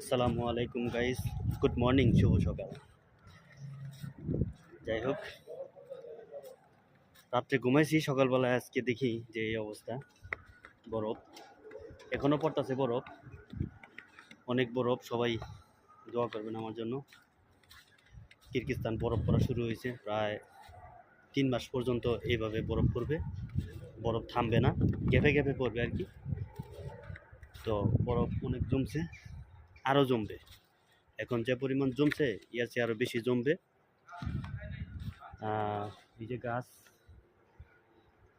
আসসালামু আলাইকুম guys good morning শুভ সকাল। যাই হোক, রাত্রে ঘুমাইছি, সকালবেলায় আজকে দেখি যে এই অবস্থা। বরফ এখনও পড়তেছে বরফ। অনেক বরফ, সবাই দোয়া করবেন আমার জন্য। কিরগিস্তান বরফ পড়া শুরু হয়েছে, প্রায় তিন মাস পর্যন্ত এইভাবে বরফ পড়বে। বরফ থামবে না গ্যাপে গ্যাপে পড়বে আর কি। তো বরফ অনেক জমছে। আরও জমবে। এখন যে পরিমাণ জমছে, ইয়ার চেয়ে আরও বেশি জমবে। এই যে গাছ,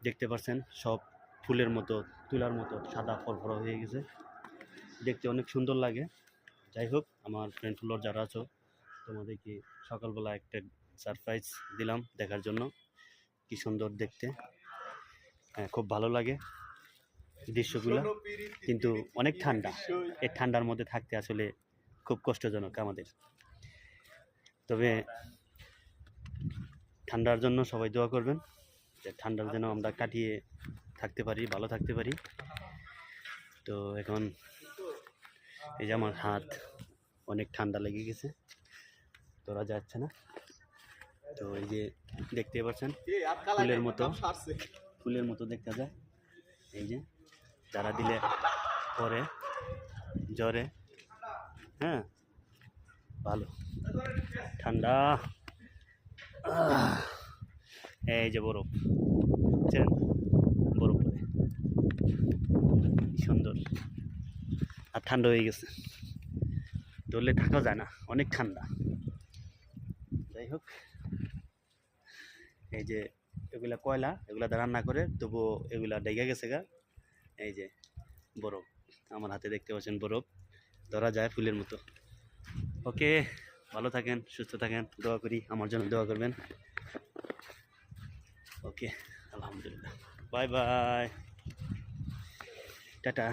দেখতে পাচ্ছেন সব ফুলের মতো, তুলার মতো সাদা ফল ফরফরা হয়ে গেছে। দেখতে অনেক সুন্দর লাগে। যাই হোক, আমার ফ্রেন্ড ফুলোর যারা আছো, তোমাদেরকে সকালবেলা একটা সারপ্রাইজ দিলাম দেখার জন্য। কি সুন্দর দেখতে। হ্যাঁ খুব ভালো লাগে। দৃশ্যগুলো কিন্তু অনেক ঠান্ডা। এই ঠান্ডার মধ্যে থাকতে আসলে খুব কষ্টজনক আমাদের। তবে ঠান্ডার জন্য সবাই দোয়া করবেন যে ঠান্ডার যেন আমরা কাটিয়ে থাকতে পারি ভালো থাকতে পারি। তো এখন এই যে আমার হাত অনেক ঠান্ডা লেগে গেছে তোরা যাচ্ছে না। তো এই যে দেখতে পাচ্ছেন ফুলের মতো। ফুলের মতো দেখতে যায়। এই যে যারা দিলে পরে, জ্বরে। হ্যাঁ? ভালো। ঠান্ডা। এই যে বরফ। বুঝছেন? বরফ পরে। সুন্দর। আর ঠান্ডা হয়ে গেছে। ধরলে থাকা যায় না। অনেক ঠান্ডা। যাই হোক। এই যে এগুলা কয়লা এগুলা রান্না করে তবু এগুলা ডেগে গেছে গা। এই যে, বরফ। আমার হাতে দেখতে পাচ্ছেন বরফ। ধরা যায় ফুলের মতো। ওকে, ভালো থাকেন, সুস্থ থাকেন, দোয়া করি, আমার জন্য দোয়া করবেন। ওকে, আলহামদুলিল্লাহ। Bye bye. Ta ta.